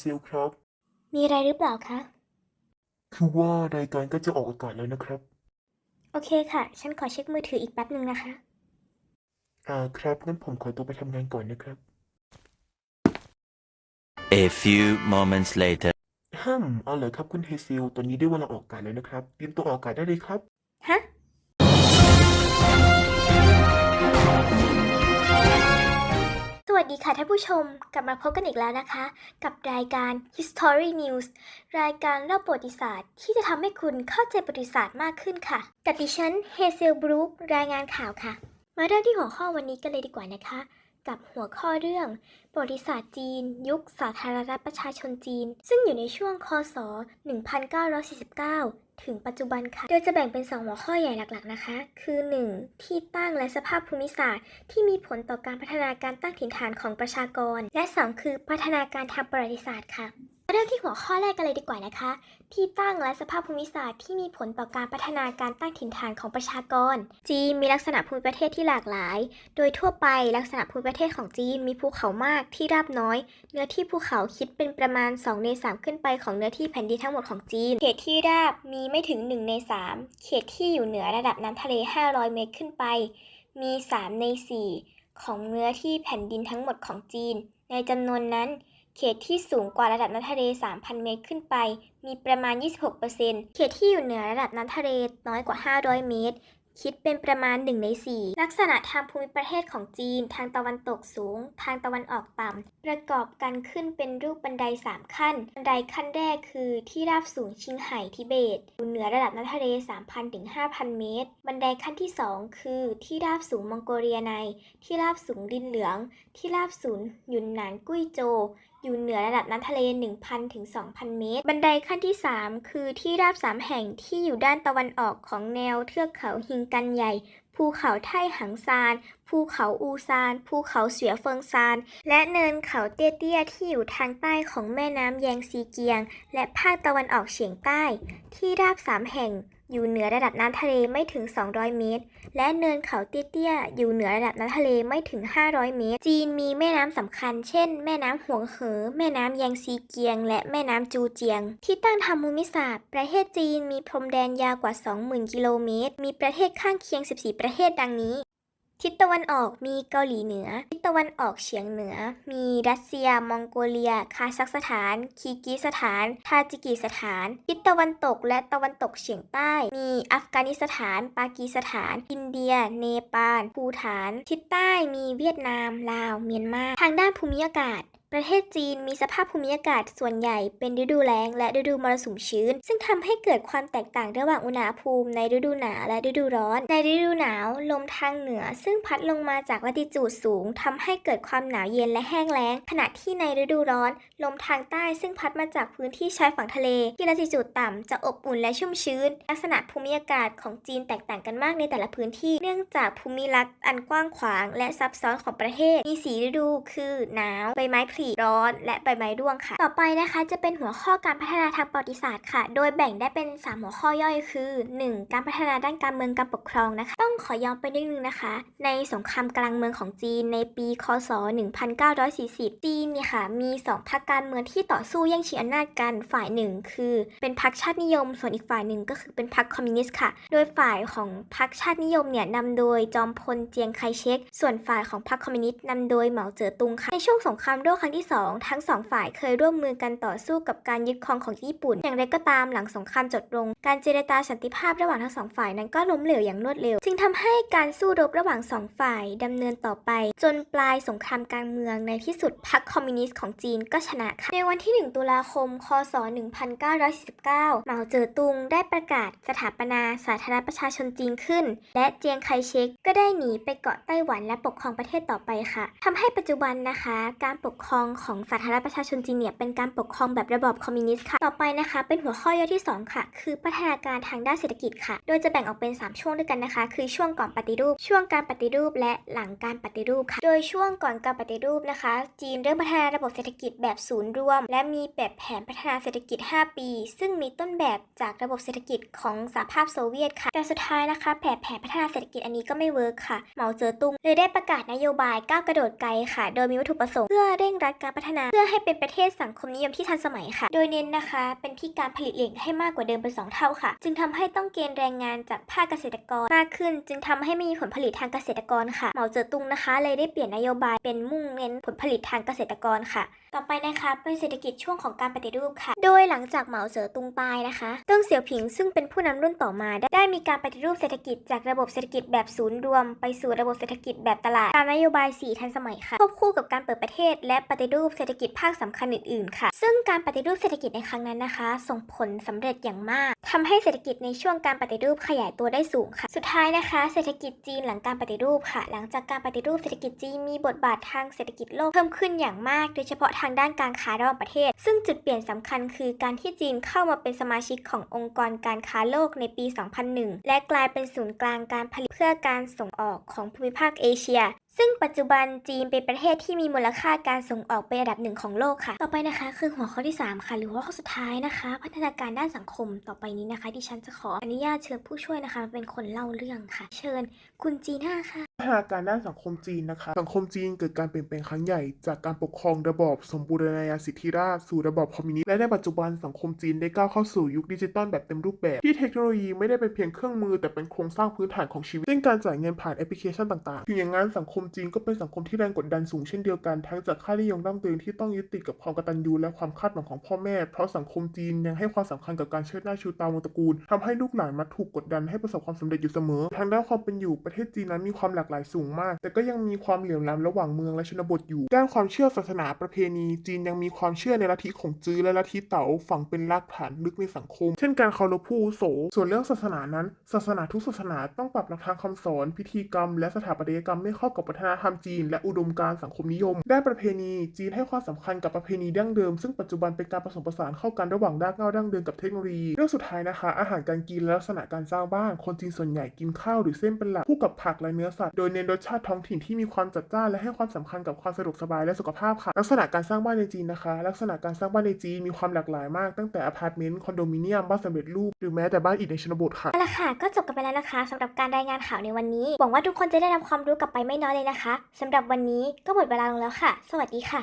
เซลครับ มีอะไรหรือเปล่าคะ คือว่ารายการก็จะออกอากาศแล้วนะครับ โอเคค่ะ ฉันขอเช็คมือถืออีกแป๊บหนึ่งนะคะ อ่าครับงั้นผมขอตัวไปทำงานก่อนนะครับ A few moments later. ฮัมเอาเลยครับคุณเฮเซลตอนนี้ได้เวลาออกอากาศแล้วนะครับเตรียมตัวออกอากาศได้เลยครับ ฮะ สวัสดีค่ะท่านผู้ชมกลับมาพบกันอีกแล้วนะคะ กับรายการ History News รายการเล่าประวัติศาสตร์ ที่จะทำให้คุณเข้าใจประวัติศาสตร์มากขึ้นค่ะกับดิฉันเฮเซลบรูครายงานข่าวค่ะ มาเริ่มที่หัวข้อวันนี้กันเลยดีกว่านะคะ กับหัวข้อเรื่องประวัติศาสตร์จีน ยุคสาธารณรัฐประชาชนจีน ซึ่งอยู่ในช่วงคศ 1949 ถึงปัจจุบันค่ะ โดยจะแบ่งเป็น 2 หัวข้อใหญ่หลักๆนะคะ คือ 1. ที่ตั้งและสภาพภูมิศาสตร์ ที่มีผลต่อการพัฒนาการตั้งถิ่นฐานของประชากร และ 2 คือพัฒนาการทางประวัติศาสตร์ค่ะ เริ่มที่หัวข้อแรกกันเลยดีกว่านะคะ ที่ตั้งและสภาพภูมิศาสตร์ที่มีผลต่อการพัฒนาการตั้งถิ่นฐานของประชากร จีนมีลักษณะภูมิประเทศที่หลากหลาย โดยทั่วไปลักษณะภูมิประเทศของจีนมีภูเขามากที่ราบน้อย เนื้อที่ภูเขาคิดเป็นประมาณ 2 ใน 3 ขึ้นไปของเนื้อที่แผ่นดินทั้งหมดของจีน เขตที่ราบมีไม่ถึง 1 ใน 3 เขตที่อยู่เหนือระดับน้ำทะเล 500 เมตรขึ้นไป มี 3 ใน 4 ของเนื้อที่แผ่นดินทั้งหมดของจีน ในจำนวนนั้น เขตที่สูงกว่าระดับน้ำทะเล 3,000 เมตรขึ้นไป มีประมาณ 26%เขตที่อยู่เหนือระดับน้ำทะเลน้อยกว่า 500 เมตร คิดเป็นประมาณ 1 ใน 4 ลักษณะทางภูมิประเทศของจีน ทางตะวันตกสูง ทางตะวันออกต่ำ ประกอบกันขึ้นเป็นรูปบันได 3 ขั้น บันไดขั้นแรกคือที่ราบสูงชิงไห่ทิเบต อยู่เหนือระดับน้ำทะเล 3,000 ถึง 5,000 เมตร บันไดขั้นที่ 2 คือที่ราบสูงมองโกเลียใน ที่ราบสูงดินเหลือง ที่ราบสูงหยุนหนานกุ้ยโจ อยู่เหนือระดับน้ำทะเล 1,000ถึง2,000 เมตร บันไดขั้นที่ 3 คือที่ราบสามแห่งที่อยู่ด้านตะวันออกของแนวเทือกเขาฮิงกันใหญ่ ภูเขาไท่หังซานภูเขาอูซาน ภูเขาเสียเฟิงซาน และเนินเขาเตี้ยๆที่อยู่ทางใต้ของแม่น้ำแยงซีเกียง และภาคตะวันออกเฉียงใต้ ที่ราบสามแห่งอยู่เหนือระดับน้ำทะเลไม่ถึง 200 เมตร และเนินเขาเตี้ยๆ อยู่เหนือระดับน้ำทะเลไม่ถึง 500 เมตร จีนมีแม่น้ำสำคัญ เช่น แม่น้ำหวงเหอ แม่น้ำแยงซีเกียง และแม่น้ำจูเจียง ที่ตั้งทางภูมิศาสตร์ ประเทศจีนมีพรมแดนยาวกว่า 20,000 กิโลเมตร มีประเทศข้างเคียง 14 ประเทศดังนี้ ทิศตะวันออกมีเกาหลีเหนือ ทิศตะวันออกเฉียงเหนือ มีรัสเซีย มองโกเลีย คาซัคสถาน คีกีสถาน ทาจิกิสถาน ทิศตะวันตกและตะวันตกเฉียงใต้ มีอัฟกานิสถาน ปากีสถาน อินเดีย เนปาล ภูฐาน ทิศใต้มีเวียดนาม ลาว เมียนมา ทางด้านภูมิอากาศ ประเทศจีนมีสภาพภูมิอากาศส่วนใหญ่เป็นฤดูแล้งและฤดูมรสุมชื้น ซึ่งทำให้เกิดความแตกต่างระหว่างอุณหภูมิในฤดูหนาวและฤดูร้อน ในฤดูหนาวลมทางเหนือ ซึ่งพัดลงมาจากละติจูดสูงทำให้เกิดความหนาวเย็นและแห้งแล้ง ขณะที่ในฤดูร้อน ลมทางใต้ซึ่งพัดมาจากพื้นที่ชายฝั่งทะเล ที่ละติจูดต่ำจะอบอุ่นและชุ่มชื้น ลักษณะภูมิอากาศของจีนแตกต่างกันมากในแต่ละพื้นที่ เนื่องจากภูมิลักษณ์อันกว้างขวาง และซับซ้อนของประเทศมีสีฤดู คือหนาวใบไม้ผลิร้อน และใบไม้ร่วงค่ะ ต่อไปนะคะจะเป็นหัวข้อการพัฒนาทางประวัติศาสตร์ค่ะ โดยแบ่งได้เป็น 3 หัวข้อย่อยคือ 1. การพัฒนาด้านการเมืองการปกครองนะคะ ต้องขอย้อนไปนิดนึงนะคะ ในสงครามกลางเมืองของจีนในปีคศ 1940 จีนเนี่ยค่ะมี 2พรรคการเมืองที่ต่อสู้แย่งชิงอำนาจกันฝ่ายหนึ่งคือ เป็นพรรคชาตินิยม ส่วนอีกฝ่ายหนึ่งก็คือเป็นพรรคคอมมิวนิสต์ค่ะ โดยฝ่ายของพรรคชาตินิยมเนี่ยนำโดยจอมพลเจียงไคเชกส่วนฝ่ายของพรรคคอมมิวนิสต์นำโดยเหมาเจ๋อตุงค่ะในช่วงสงครามโลกครั้งที่ 2 ทั้งสองฝ่ายเคยร่วมมือกันต่อสู้กับการยึดครองของญี่ปุ่น อย่างไรก็ตามหลังสงครามจบลง การเจรจาสันติภาพระหว่างทั้งสองฝ่ายนั้นก็ล้มเหลวอย่างรวดเร็ว จึงทำให้การสู้รบระหว่างสองฝ่ายดำเนินต่อไป จนปลายสงครามกลางเมืองในที่สุดพรรคคอมมิวนิสต์ของจีนก็ชนะค่ะในวันที่ 1 ตุลาคม คศ 1949เหมาเจ๋อตุงได้ประกาศสถาปนาสาธารณประชาชนจีนขึ้น และเจียงไคเชกก็ได้หนีไปเกาะไต้หวันและปกครองประเทศต่อไปค่ะทำให้ปัจจุบันนะคะ การปกครองของสาธารณประชาชนจีนเนี่ยเป็นการปกครองแบบระบอบคอมมิวนิสต์ค่ะ ต่อไปนะคะ เป็นหัวข้อย่อยที่ 2 ค่ะ คือพัฒนาการทางด้านเศรษฐกิจค่ะ โดยจะแบ่งออกเป็น 3 ช่วงด้วยกันนะคะ คือช่วงก่อนปฏิรูป ช่วงการปฏิรูป และหลังการปฏิรูปค่ะ โดยช่วงก่อนการปฏิรูปนะคะ จีนเริ่มพัฒนาระบบเศรษฐกิจแบบศูนย์รวม และมีแบบแผนพัฒนาเศรษฐกิจ 5 ปี ซึ่งมีต้นแบบจากระบบเศรษฐกิจของสหภาพโซเวียตค่ะ แต่สุดท้ายนะคะแผนแผนพัฒนาเศรษฐกิจอันนี้ก็ไม่เวิร์กค่ะเหมาเจ๋อตุงเลยได้ประกาศนโยบายก้าวกระโดดไกลค่ะ โดยมีวัตถุประสงค์เพื่อเร่งรัฐการพัฒนา เพื่อให้เป็นประเทศสังคมนิยมที่ทันสมัยค่ะ โดยเน้นนะคะ เป็นที่การผลิตเหล็กให้มากกว่าเดิมเป็นสองเท่าค่ะ จึงทำให้ต้องเกณฑ์แรงงานจากภาคเกษตรกรมากขึ้น จึงทำให้ไม่มีผลผลิตทางเกษตรกรค่ะเหมาเจ๋อตุงนะคะ เลยได้เปลี่ยนนโยบายเป็นมุ่งเน้นผลผลิตทางเกษตรกรค่ะ ต่อไปนะคะเป็นเศรษฐกิจช่วงของการปฏิรูปค่ะ โดยหลังจากเหมาเจ๋อตุงตายนะคะเติ้งเสี่ยวผิงซึ่งเป็นผู้นำรุ่นต่อมา ได้มีการปฏิรูปเศรษฐกิจจากระบบเศรษฐกิจแบบศูนย์รวม ไปสู่ระบบเศรษฐกิจแบบตลาดตามนโยบาย 4 ทันสมัยค่ะควบคู่กับการเปิดประเทศและปฏิรูปเศรษฐกิจภาคสำคัญอื่นๆ ค่ะ ซึ่งการปฏิรูปเศรษฐกิจในครั้งนั้นนะคะ ส่งผลสำเร็จอย่างมากทำให้เศรษฐกิจในช่วงการปฏิรูปขยายตัวได้สูงค่ะ สุดท้ายนะคะ เศรษฐกิจจีนหลังการปฏิรูปค่ะ หลังจากการปฏิรูปเศรษฐกิจจีนมีบทบาททางเศรษฐกิจโลกเพิ่มขึ้นอย่างมาก โดยเฉพาะทางด้านการค้าระหว่างประเทศ ซึ่งจุดเปลี่ยนสำคัญคือการที่จีนเข้ามาเป็นสมาชิกขององค์กรการค้าโลกในปี 2001 และกลายเป็นศูนย์กลางการผลิตเพื่อการส่งออกของภูมิภาคเอเชีย ซึ่งปัจจุบันจีนเป็นประเทศที่มีมูลค่าการส่งออกเป็นอันดับหนึ่งของโลกค่ะ ต่อไปนะคะ คือหัวข้อที่ 3 ค่ะ หรือหัวข้อสุดท้ายนะคะ พัฒนาการด้านสังคมต่อไปนี้นะคะ ดิฉันจะขออนุญาตเชิญผู้ช่วยนะคะ เป็นคนเล่าเรื่องค่ะ เชิญ คุณจีน่าค่ะพัฒนาการด้านสังคมจีนนะคะ สังคมจีนเกิดการเปลี่ยนแปลงครั้งใหญ่ จากการปกครองระบอบสมบูรณาญาสิทธิราชสู่ระบอบคอมมิวนิสต์และในปัจจุบันสังคมจีนได้ก้าวเข้าสู่ยุคดิจิตอลแบบเต็มรูปแบบ ที่เทคโนโลยีไม่ได้เป็นเพียงเครื่องมือแต่เป็นโครงสร้างพื้นฐานของชีวิตเช่นการจ่ายเงินผ่านแอปพลิเคชันต่างๆถึงอย่างนั้นสังคมจีนก็เป็นสังคมที่แรงกดดันสูงเช่นเดียวกันทั้งจากค่านิยมดั้งเดิมที่ต้องยึดติดกับความกตัญญูและความคาดหวังของพ่อแม่ เพราะสังคมจีนยังให้ความสำคัญกับการเชิดหน้าชูตาวงตระกูลทำให้ลูกหลานมักถูกกดดันให้ประสบความสำเร็จอยู่เสมอ ทางด้านความเป็นอยู่ประเทศจีนนั้นมีความหลากหลายสูงมาก แต่ก็ยังมีความเหลื่อมล้ำระหว่างเมืองและชนบทอยู่ ด้านความเชื่อศาสนาประเพณี จีนยังมีความเชื่อในลัทธิของจื้อและลัทธิเต๋าฝังเป็นรากฐานลึกในสังคม เช่นการเคารพผู้โส ส่วนเรื่องศาสนานั้น ศาสนาทุกศาสนาต้องปรับหลักทางคำสอน พิธีกรรม และสถาปัตยกรรมไม่เข้ากับวัฒนธรรมจีน และอุดมการณ์สังคมนิยม ด้านประเพณี จีนให้ความสำคัญกับประเพณีดั้งเดิม ซึ่งปัจจุบันเป็นการผสมผสานเข้ากันระหว่างรากเหง้าดั้งเดิมกับเทคโนโลยี เรื่องสุดท้ายนะคะ อาหารการกินและลักษณะการสร้างบ้าน คนจีนส่วนใหญ่กินข้าวหรือเส้นเป็นหลักคู่กับผักและเนื้อสัตวโดยเน้นรสชาติท้องถิ่นที่มีความจัดจ้านและให้ความสำคัญกับความสะดวกสบายและสุขภาพค่ะ ลักษณะการสร้างบ้านในจีนนะคะ ลักษณะการสร้างบ้านในจีนมีความหลากหลายมากตั้งแต่อพาร์ตเมนต์คอนโดมิเนียมบ้านสำเร็จรูปหรือแม้แต่บ้านอิฐในชนบทค่ะเอาละค่ะก็จบกันไปแล้วนะคะสำหรับการรายงานข่าวในวันนี้หวังว่าทุกคนจะได้รับความรู้กลับไปไม่น้อยเลยนะคะสำหรับวันนี้ก็หมดเวลาลงแล้วค่ะ สวัสดีค่ะ